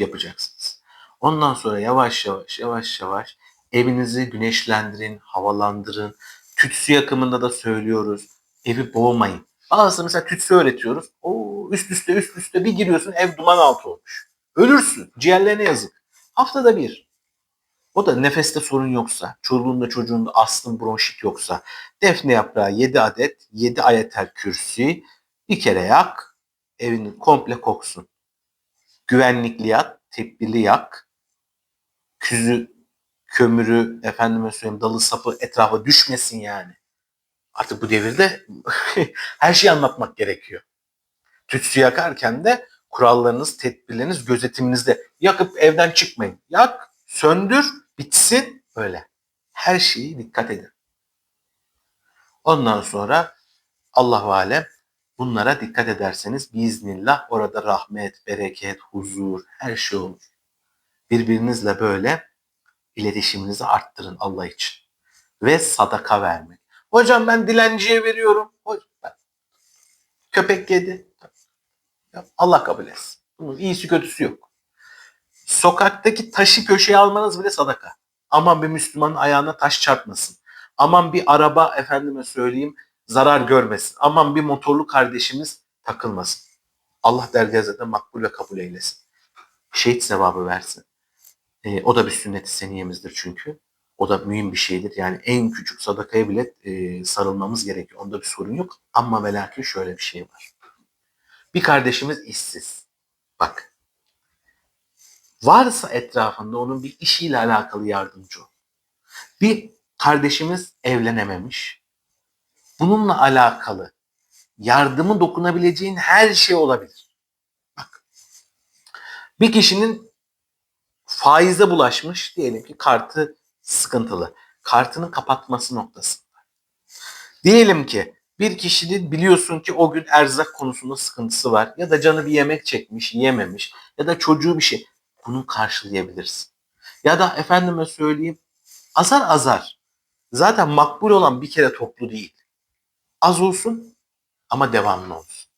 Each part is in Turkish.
yapacaksınız. Ondan sonra yavaş yavaş yavaş yavaş evinizi güneşlendirin, havalandırın. Tütsü yakımında da söylüyoruz. Evi boğmayın. Bazısı mesela tütsü öğretiyoruz. O üst üste üst üste bir giriyorsun ev duman altı olmuş. Ölürsün. Ciğerlerine yazık. Haftada bir. O da nefeste sorun yoksa, çoluğunda çocuğunda astım bronşit yoksa, defne yaprağı 7 adet, 7 ayetel kürsi bir kere yak, evini komple koksun. Güvenlikli yak, tedbirli yak, küzü, kömürü, efendime söyleyeyim dalı sapı etrafa düşmesin yani. Artık bu devirde her şeyi anlatmak gerekiyor. Tütsü yakarken de kurallarınız, tedbirleriniz gözetiminizde. Yakıp evden çıkmayın. Yak, söndür, bitsin öyle. Her şeyi dikkat edin. Ondan sonra Allah alem bunlara dikkat ederseniz biiznillah orada rahmet, bereket, huzur her şey olur. Birbirinizle böyle iletişiminizi arttırın Allah için. Ve sadaka vermek. Hocam ben dilenciye veriyorum. Köpek yedi. Allah kabul etsin. Bunun iyisi kötüsü yok. Sokaktaki taşı köşeye almanız bile sadaka. Aman bir Müslümanın ayağına taş çarpmasın. Aman bir araba efendime söyleyeyim zarar görmesin. Aman bir motorlu kardeşimiz takılmasın. Allah dergâzede makbul ve kabul eylesin. Şehit sevabı versin. Ee, o da bir sünnet-i seniyemizdir çünkü. O da mühim bir şeydir. Yani en küçük sadakaya bile e, sarılmamız gerekiyor. Onda bir sorun yok. Ama ve lakin şöyle bir şey var. Bir kardeşimiz işsiz. Bak. Varsa etrafında onun bir işiyle alakalı yardımcı. Bir kardeşimiz evlenememiş. Bununla alakalı yardımı dokunabileceğin her şey olabilir. Bak. Bir kişinin faize bulaşmış diyelim ki kartı sıkıntılı. Kartını kapatması noktasında. Diyelim ki bir kişinin biliyorsun ki o gün erzak konusunda sıkıntısı var ya da canı bir yemek çekmiş, yememiş ya da çocuğu bir şey. Bunu karşılayabilirsin. Ya da efendime söyleyeyim azar azar. Zaten makbul olan bir kere toplu değil. Az olsun ama devamlı olsun.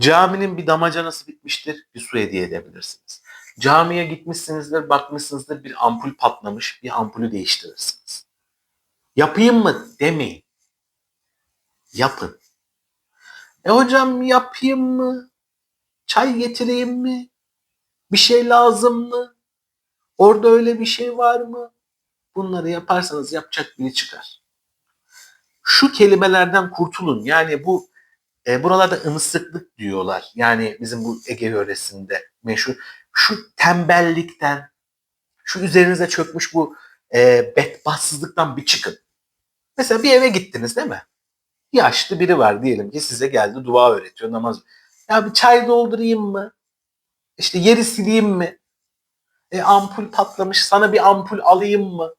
Caminin bir damacanası bitmiştir, bir su hediye edebilirsiniz. Camiye gitmişsinizdir, bakmışsınızdır bir ampul patlamış, bir ampulü değiştirirsiniz. Yapayım mı demeyin. Yapın. E hocam yapayım mı? Çay getireyim mi? Bir şey lazım mı? Orada öyle bir şey var mı? Bunları yaparsanız yapacak biri çıkar. Şu kelimelerden kurtulun. Yani bu e, buralarda ımısıklık diyorlar. Yani bizim bu Ege yöresinde meşhur. Şu tembellikten, şu üzerinize çökmüş bu e, bedbahtsızlıktan bir çıkın. Mesela bir eve gittiniz değil mi? Yaşlı biri var diyelim ki size geldi dua öğretiyor namaz. Ya bir çay doldurayım mı? İşte yeri sileyim mi? E, ampul patlamış sana bir ampul alayım mı?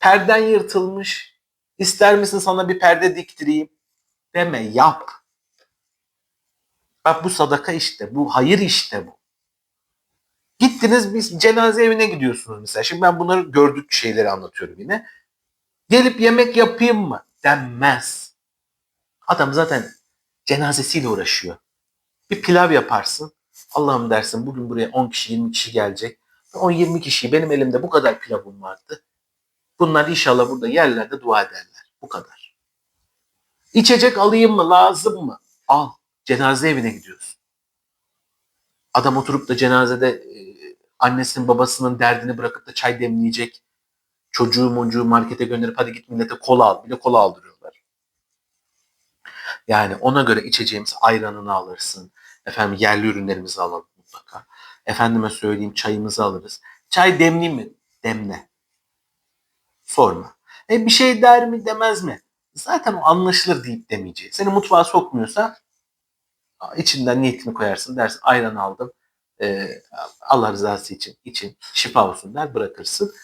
Perden yırtılmış. İster misin sana bir perde diktireyim? Deme yap. Bak bu sadaka işte. Bu hayır işte bu. Gittiniz biz cenaze evine gidiyorsunuz mesela. Şimdi ben bunları gördük şeyleri anlatıyorum yine. Gelip yemek yapayım mı? Denmez. Adam zaten cenazesiyle uğraşıyor. Bir pilav yaparsın. Allah'ım dersin bugün buraya 10 kişi 20 kişi gelecek. 10-20 kişi benim elimde bu kadar pilavım vardı. Bunlar inşallah burada yerlerde dua ederler. Bu kadar. İçecek alayım mı? Lazım mı? Al. Cenaze evine gidiyorsun. Adam oturup da cenazede e, annesinin babasının derdini bırakıp da çay demleyecek. Çocuğu mocuğu markete gönderip hadi git millete kola al. Bir de kola aldırıyorlar. Yani ona göre içeceğimiz ayranını alırsın. Efendim yerli ürünlerimizi alalım mutlaka. Efendime söyleyeyim çayımızı alırız. Çay demleyeyim mi? Demle. Sorma. E bir şey der mi demez mi? Zaten o anlaşılır deyip demeyeceği. Seni mutfağa sokmuyorsa içinden niyetini koyarsın dersin ayran aldım. E, Allah rızası için için şifa olsun der bırakırsın.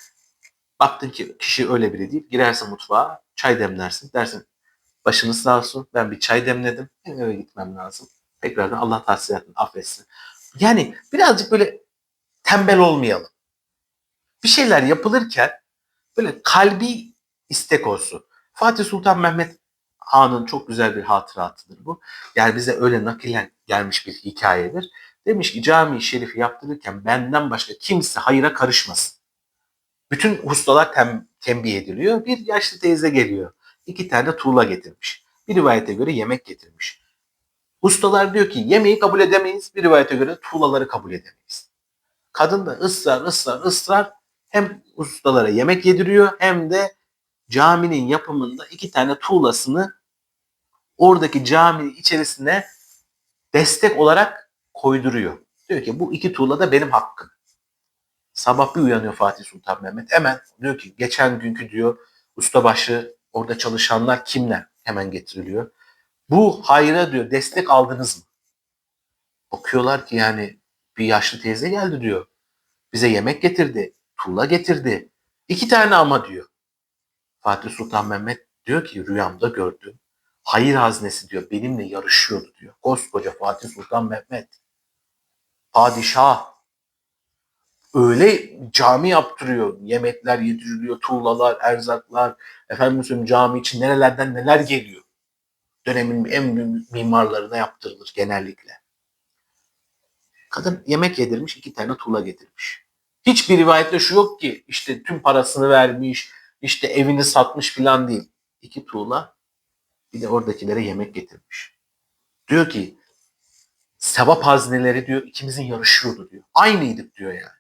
Baktın ki kişi öyle biri değil. Girersin mutfağa çay demlersin. Dersin başınız sağ olsun ben bir çay demledim. Benim eve gitmem lazım. Tekrardan Allah tahsilatını affetsin. Yani birazcık böyle tembel olmayalım. Bir şeyler yapılırken böyle kalbi istek olsun. Fatih Sultan Mehmet Han'ın çok güzel bir hatıratıdır bu. Yani bize öyle nakilen gelmiş bir hikayedir. Demiş ki cami-i şerifi yaptırırken benden başka kimse hayıra karışmasın. Bütün ustalar tem, tembih ediliyor. Bir yaşlı teyze geliyor. İki tane tuğla getirmiş. Bir rivayete göre yemek getirmiş. Ustalar diyor ki yemeği kabul edemeyiz. Bir rivayete göre tuğlaları kabul edemeyiz. Kadın da ısrar ısrar ısrar hem ustalara yemek yediriyor hem de caminin yapımında iki tane tuğlasını oradaki caminin içerisine destek olarak koyduruyor. Diyor ki bu iki tuğla da benim hakkım. Sabah bir uyanıyor Fatih Sultan Mehmet. Hemen diyor ki geçen günkü diyor ustabaşı orada çalışanlar kimler? Hemen getiriliyor. Bu hayra diyor destek aldınız mı? Bakıyorlar ki yani bir yaşlı teyze geldi diyor. Bize yemek getirdi. Tuğla getirdi. İki tane ama diyor. Fatih Sultan Mehmet diyor ki rüyamda gördüm. Hayır haznesi diyor benimle yarışıyordu diyor. Koskoca Fatih Sultan Mehmet. Padişah. Öyle cami yaptırıyor. Yemekler yediriliyor, tuğlalar, erzaklar. Efendim cami için nerelerden neler geliyor. Dönemin en büyük mimarlarına yaptırılır genellikle. Kadın yemek yedirmiş, iki tane tuğla getirmiş. Hiçbir rivayette şu yok ki işte tüm parasını vermiş, işte evini satmış filan değil. İki tuğla bir de oradakilere yemek getirmiş. Diyor ki sevap hazneleri diyor ikimizin yarışıyordu diyor. Aynıydık diyor yani.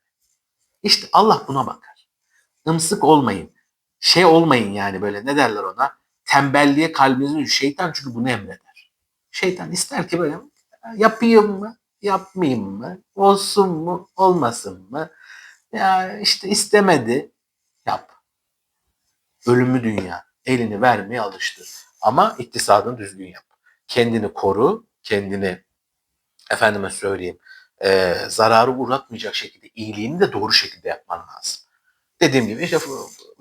İşte Allah buna bakar. Imsık olmayın. Şey olmayın yani böyle ne derler ona? Tembelliğe kalbinizi şeytan çünkü bunu emreder. Şeytan ister ki böyle yapayım mı? Yapmayayım mı? Olsun mu? Olmasın mı? Ya işte istemedi. Yap. Ölümü dünya. Elini vermeye alıştır. Ama iktisadını düzgün yap. Kendini koru. Kendini efendime söyleyeyim e, zararı uğratmayacak şekilde iyiliğini de doğru şekilde yapman lazım. Dediğim gibi işte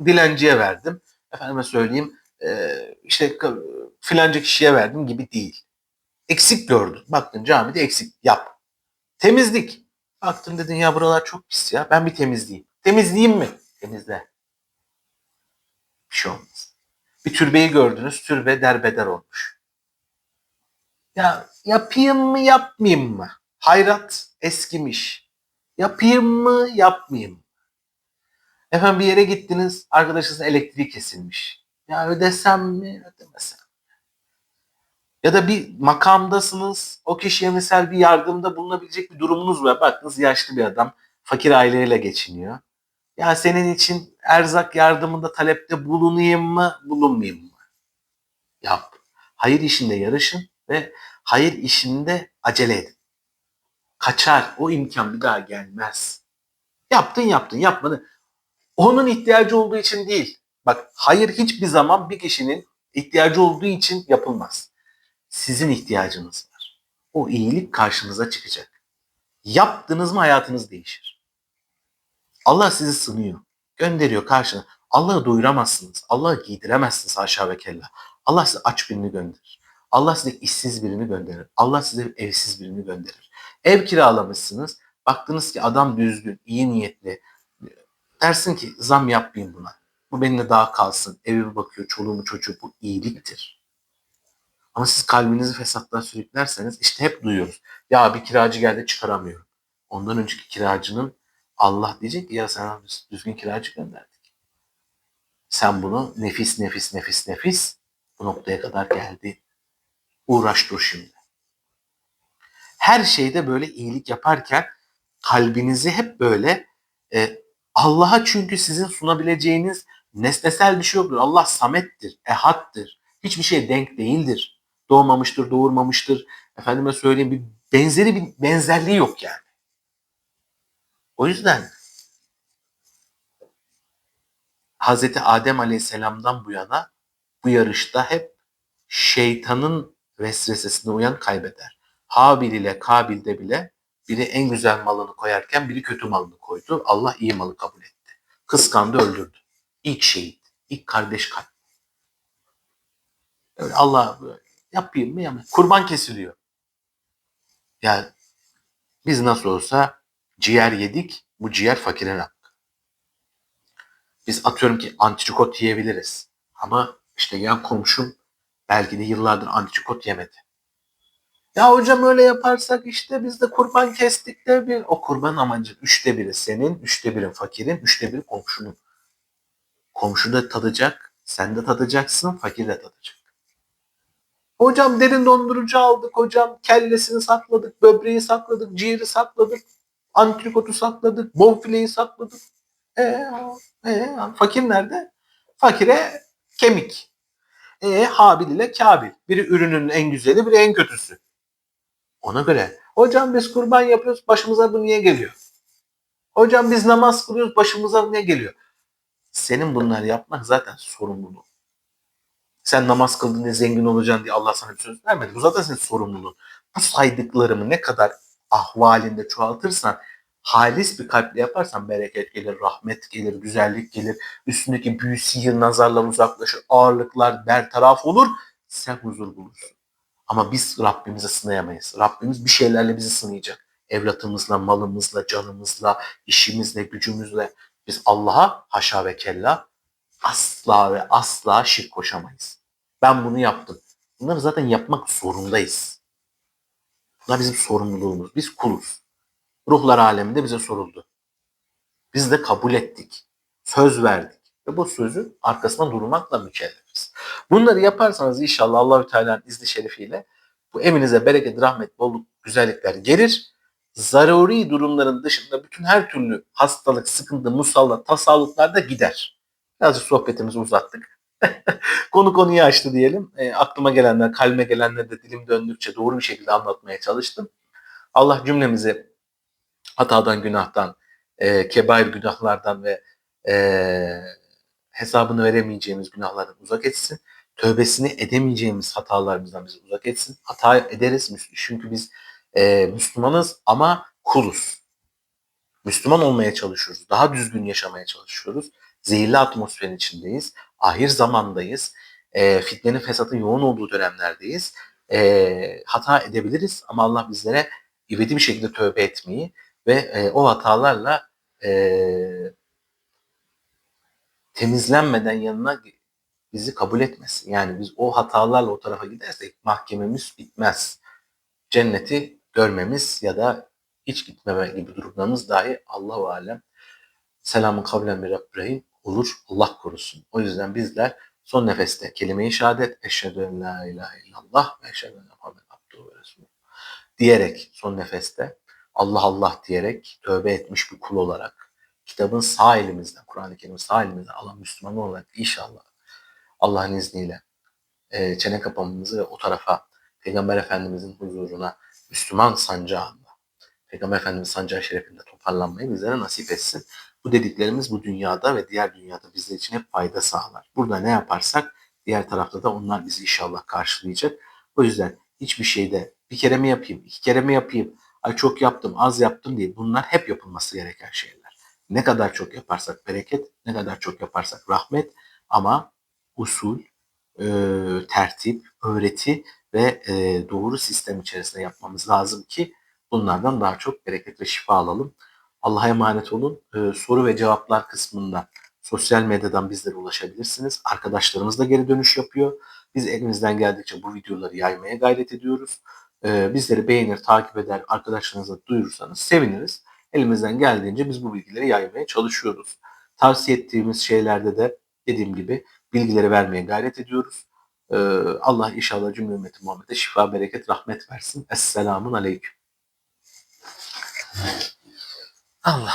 dilenciye verdim. Efendime söyleyeyim e, işte filanca kişiye verdim gibi değil. Eksik gördün. Baktın camide eksik. Yap. Temizlik. Baktın dedin ya buralar çok pis ya. Ben bir temizleyeyim. Temizleyeyim mi? Temizle. Bir şey olmaz. Bir türbeyi gördünüz. Türbe derbeder olmuş. Ya yapayım mı yapmayayım mı? Hayrat eskimiş. Yapayım mı yapmayayım mı? Efendim bir yere gittiniz. Arkadaşınızın elektriği kesilmiş. Ya ödesem mi ödemesem ya da bir makamdasınız. O kişiye misal bir yardımda bulunabilecek bir durumunuz var. Baktınız yaşlı bir adam. Fakir aileyle geçiniyor. Ya senin için erzak yardımında talepte bulunayım mı, bulunmayayım mı? Yap. Hayır işinde yarışın ve hayır işinde acele edin. Kaçar. O imkan bir daha gelmez. Yaptın yaptın yapmadın. Onun ihtiyacı olduğu için değil. Bak hayır hiçbir zaman bir kişinin ihtiyacı olduğu için yapılmaz sizin ihtiyacınız var. O iyilik karşınıza çıkacak. Yaptınız mı hayatınız değişir. Allah sizi sınıyor. Gönderiyor karşına. Allah'ı doyuramazsınız. Allah'ı giydiremezsiniz aşağı ve kella. Allah size aç birini gönderir. Allah size işsiz birini gönderir. Allah size evsiz birini gönderir. Ev kiralamışsınız. Baktınız ki adam düzgün, iyi niyetli. Dersin ki zam yapmayayım buna. Bu benimle daha kalsın. Evime bakıyor, çoluğumu çocuğu. Bu iyiliktir. Ama siz kalbinizi fesatlığa sürüklerseniz işte hep duyuyoruz. Ya bir kiracı geldi çıkaramıyorum. Ondan önceki kiracının Allah diyecek ki ya sana düzgün kiracı gönderdik. Sen bunu nefis nefis nefis nefis bu noktaya kadar geldi. Uğraş dur şimdi. Her şeyde böyle iyilik yaparken kalbinizi hep böyle e, Allah'a çünkü sizin sunabileceğiniz nesnesel bir şey yoktur. Allah samettir, ehattır. Hiçbir şey denk değildir doğmamıştır, doğurmamıştır. Efendime söyleyeyim bir benzeri bir benzerliği yok yani. O yüzden Hazreti Adem Aleyhisselam'dan bu yana bu yarışta hep şeytanın vesvesesine uyan kaybeder. Habil ile Kabil'de bile biri en güzel malını koyarken biri kötü malını koydu. Allah iyi malı kabul etti. Kıskandı öldürdü. İlk şehit, ilk kardeş kalp. Allah Yapayım mı yapmayayım. Kurban kesiliyor. Yani biz nasıl olsa ciğer yedik. Bu ciğer fakirin hakkı. Biz atıyorum ki antrikot yiyebiliriz. Ama işte yan komşum belki de yıllardır antrikot yemedi. Ya hocam öyle yaparsak işte biz de kurban kestik de bir o kurban amacı üçte biri senin, üçte biri fakirin, üçte biri komşunun. Komşu da tadacak, sen de tadacaksın, fakir de tadacak. Hocam derin dondurucu aldık hocam. Kellesini sakladık, böbreği sakladık, ciğeri sakladık, antrikotu sakladık, bonfileyi sakladık. E, e, fakir nerede? Fakire kemik. E, Habil ile Kabil. Biri ürünün en güzeli, biri en kötüsü. Ona göre hocam biz kurban yapıyoruz başımıza bu niye geliyor? Hocam biz namaz kılıyoruz başımıza ne geliyor? Senin bunları yapmak zaten sorumluluğun. Sen namaz kıldın diye zengin olacaksın diye Allah sana bir söz vermedi. Bu zaten senin sorumluluğun. Bu saydıklarımı ne kadar ahvalinde çoğaltırsan, halis bir kalple yaparsan bereket gelir, rahmet gelir, güzellik gelir. Üstündeki büyü, sihir, nazarlar uzaklaşır, ağırlıklar bertaraf olur. Sen huzur bulursun. Ama biz Rabbimizi sınayamayız. Rabbimiz bir şeylerle bizi sınayacak. Evlatımızla, malımızla, canımızla, işimizle, gücümüzle. Biz Allah'a haşa ve kella asla ve asla şirk koşamayız. Ben bunu yaptım. Bunları zaten yapmak zorundayız. Bunlar bizim sorumluluğumuz. Biz kuluz. Ruhlar aleminde bize soruldu. Biz de kabul ettik. Söz verdik. Ve bu sözün arkasında durmakla mükellefiz. Bunları yaparsanız inşallah Allahü Teala'nın izni şerifiyle bu evinize bereket, rahmet, bolluk, güzellikler gelir. Zaruri durumların dışında bütün her türlü hastalık, sıkıntı, musallat, tasarruflar da gider. Birazcık sohbetimizi uzattık. Konu konuyu açtı diyelim. E, aklıma gelenler, kalbime gelenler de dilim döndükçe doğru bir şekilde anlatmaya çalıştım. Allah cümlemizi hatadan, günahtan, e, kebair günahlardan ve e, hesabını veremeyeceğimiz günahlardan uzak etsin. Tövbesini edemeyeceğimiz hatalarımızdan bizi uzak etsin. Hata ederiz çünkü biz e, Müslümanız ama kuluz. Müslüman olmaya çalışıyoruz. Daha düzgün yaşamaya çalışıyoruz. Zehirli atmosferin içindeyiz. Ahir zamandayız. E, fitnenin fesatın yoğun olduğu dönemlerdeyiz. E, hata edebiliriz ama Allah bizlere ivedi bir şekilde tövbe etmeyi ve e, o hatalarla e, temizlenmeden yanına bizi kabul etmesin. Yani biz o hatalarla o tarafa gidersek mahkememiz bitmez. Cenneti görmemiz ya da hiç gitmeme gibi durumlarımız dahi Allah-u Alem selamun kavlen bir Rabbirahim olur. Allah korusun. O yüzden bizler son nefeste kelime-i şehadet eşhedü en la ilahe illallah ve eşhedü enne Muhammed abduhu ve resulü diyerek son nefeste Allah Allah diyerek tövbe etmiş bir kul olarak kitabın sağ elimizden, Kur'an-ı Kerim'i sağ elimizden alan Müslüman olarak inşallah Allah'ın izniyle e, çene kapamamızı ve o tarafa Peygamber Efendimizin huzuruna Müslüman sancağında, Peygamber Efendimiz sancağı şerefinde toparlanmayı bizlere nasip etsin. Bu dediklerimiz bu dünyada ve diğer dünyada bizler için hep fayda sağlar. Burada ne yaparsak diğer tarafta da onlar bizi inşallah karşılayacak. O yüzden hiçbir şeyde bir kere mi yapayım, iki kere mi yapayım, ay çok yaptım, az yaptım diye bunlar hep yapılması gereken şeyler. Ne kadar çok yaparsak bereket, ne kadar çok yaparsak rahmet ama usul, e, tertip, öğreti ve e, doğru sistem içerisinde yapmamız lazım ki bunlardan daha çok bereket ve şifa alalım. Allah'a emanet olun. E, soru ve cevaplar kısmında sosyal medyadan bizlere ulaşabilirsiniz. Arkadaşlarımız da geri dönüş yapıyor. Biz elimizden geldikçe bu videoları yaymaya gayret ediyoruz. E, bizleri beğenir, takip eder, arkadaşlarınıza duyurursanız seviniriz. Elimizden geldiğince biz bu bilgileri yaymaya çalışıyoruz. Tavsiye ettiğimiz şeylerde de dediğim gibi bilgileri vermeye gayret ediyoruz. Ee, Allah inşallah cümle ümmeti Muhammed'e şifa, bereket, rahmet versin. Esselamun aleyküm. 暗了